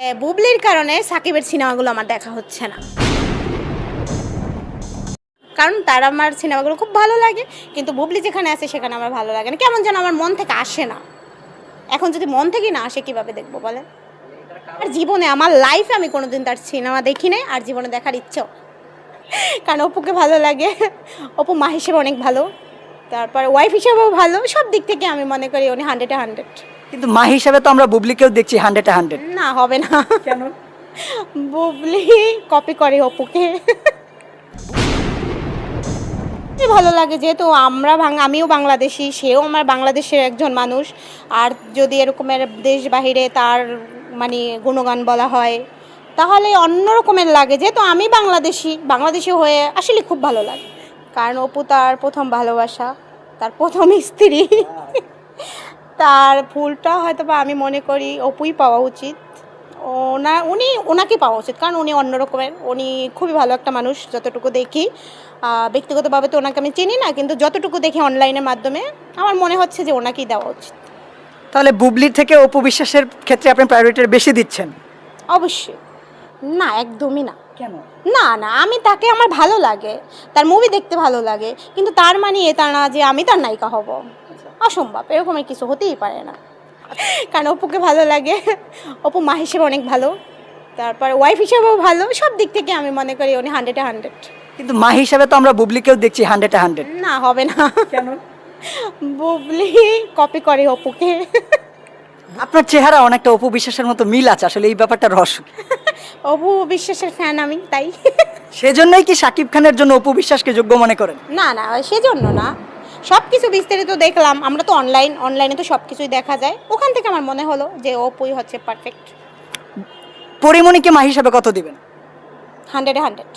বুবলির কারণে সাকিবের সিনেমাগুলো আমার দেখা হচ্ছে না। কারণ তার আমার সিনেমাগুলো খুব ভালো লাগে, কিন্তু বুবলি যেখানে আছে সেখানে আমার ভালো লাগে না। কেমন যেন আমার মন থেকে আসে না। এখন যদি মন থেকে না আসে, কীভাবে দেখব বলেন? আর জীবনে, আমার লাইফে আমি কোনোদিন তার সিনেমা দেখি নাই, আর জীবনে দেখার ইচ্ছেও কারণ অপুকে ভালো লাগে, অপু মা হিসেবে অনেক ভালো, তারপর ওয়াইফ হিসেবেও ভালো, সব দিক থেকে আমি মনে করি উনি হান্ড্রেডে হান্ড্রেড কিন্তু মা হিসাবে তো আমরা বুবলিকেও দেখছি হান্ড্রেড হান্ড্রেড না হবে না। কেন? বুবলি কপি করে অপুকে। ভালো লাগে যেহেতু আমরা আমিও বাংলাদেশি সেও আমার বাংলাদেশের একজন মানুষ। আর যদি এরকমের দেশ বাহিরে তার মানে গুণগান বলা হয় তাহলে অন্য রকমের লাগে। যেহেতু আমি বাংলাদেশি বাংলাদেশি হয়ে আসলে খুব ভালো লাগে। কারণ অপু তার প্রথম ভালোবাসা তার প্রথম স্ত্রী। তার ফুলটা হয়তো বা আমি মনে করি অপুই পাওয়া উচিত। ওনা উনি ওনাকে পাওয়া উচিত কারণ উনি অন্য রকমের উনি খুবই ভালো একটা মানুষ যতটুকু দেখি। ব্যক্তিগতভাবে তো ওনাকে আমি চিনি না কিন্তু যতটুকু দেখি অনলাইনের মাধ্যমে আমার মনে হচ্ছে যে ওনাকেই দেওয়া উচিত। তাহলে বুবলির থেকে অপু বিশ্বাসের ক্ষেত্রে আপনি প্রায়োরিটি বেশি দিচ্ছেন? অবশ্যই। না একদমই না। কেন? না না আমি তাকে আমার ভালো লাগে। তার মুভি দেখতে ভালো লাগে। কিন্তু তার মানে এটা না যে আমি তার নায়িকা হব। অসম্ভব এরকমের কিছু হতেই পারে না। কারণ অপুকে ভালো লাগে। অপু মা হিসেবে অনেক ভালো। তারপর ওয়াইফ হিসেবেও ভালো। সব দিক থেকে আমি মনে করি উনি হান্ড্রেডে হান্ড্রেড কিন্তু মা হিসাবে তো আমরা বুবলিকেও দেখছি হান্ড্রেড হান্ড্রেড না হবে না। কেন? বুবলি কপি করে অপুকে। আপনার চেহারা অনেকটা অপু বিশ্বাসের মতো মিল আছে। আসলে এই ব্যাপারটা রহস্য কি? অপু বিশ্বাসের ফ্যান আমি তাই। সেজন্যই কি সাকিব খানের জন্য অপু বিশ্বাসকে যোগ্য মনে করেন? না না সেজন্য না। সব কিছু বিস্তারিত দেখলাম আমরা তো অনলাইন অনলাইনে তো সব কিছুই দেখা যায়। ওখান থেকে আমার মনে হলো যে অপুই হচ্ছে পারফেক্ট পরিমণিকে মা হিসাবে কত দিবেন? হান্ড্রেডে হান্ড্রেড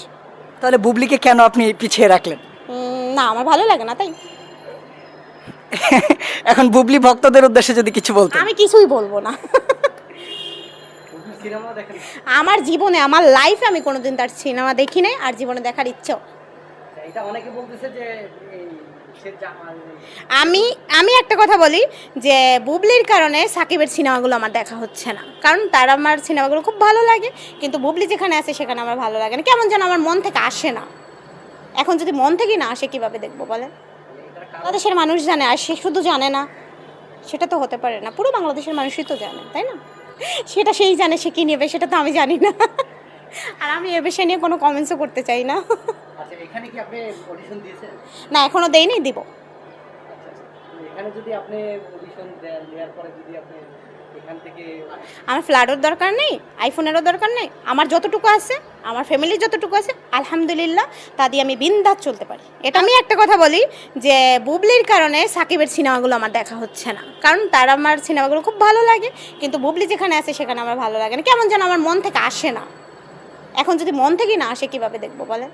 তাহলে বুবলিকে কেন আপনি পিছিয়ে রাখলেন? না আমার ভালো লাগে না তাই। এখন বুবলি ভক্তদের উদ্দেশ্যে যদি কিছু বলতেন। আমি কিছুই বলব না। আমার জীবনে আমার লাইফে আমি কোনোদিন তার সিনেমা দেখি নাই আর জীবনে দেখার ইচ্ছেও। যে আমি আমি একটা কথা বলি যে বুবলির কারণে সাকিবের সিনেমাগুলো আমার দেখা হচ্ছে না। কারণ তার আমার সিনেমাগুলো খুব ভালো লাগে কিন্তু বুবলি যেখানে আছে সেখানে আমার ভালো লাগে না। কেমন যেন আমার মন থেকে আসে না। এখন যদি মন থেকে না আসে কীভাবে দেখব বলেন? বাংলাদেশের মানুষ জানে আর সে শুধু জানে না। সেটা তো হতে পারে না। পুরো বাংলাদেশের মানুষই তো জানে তাই না? সেটা সেই জানে সে কী নেবে সেটা তো আমি জানি না। আর আমি এ বিষয়ে নিয়ে কোনো কমেন্টসও করতে চাই না। আচ্ছা না এখনও দেইনি দিব। এখানে যদি আপনি অডিশন দেন দেওয়ার পরে যদি আপনি আমার ফ্ল্যাটের দরকার নেই, আইফোনেরও দরকার নেই, আমার যতটুকু আছে, আমার ফ্যামিলির যতটুকু আছে, আলহামদুলিল্লাহ, তা দিয়ে আমি বিন্দাস চলতে পারি। এটা আমি একটা কথা বলি যে, বুবলির কারণে সাকিবের সিনেমাগুলো আমার দেখা হচ্ছে না। কারণ তার আমার সিনেমাগুলো খুব ভালো লাগে, কিন্তু বুবলি যেখানে আছে সেখানে আমার ভালো লাগে না। কেমন যেন আমার মন থেকে আসে না। এখন যদি মন থেকে না আসে, কীভাবে দেখব বলেন?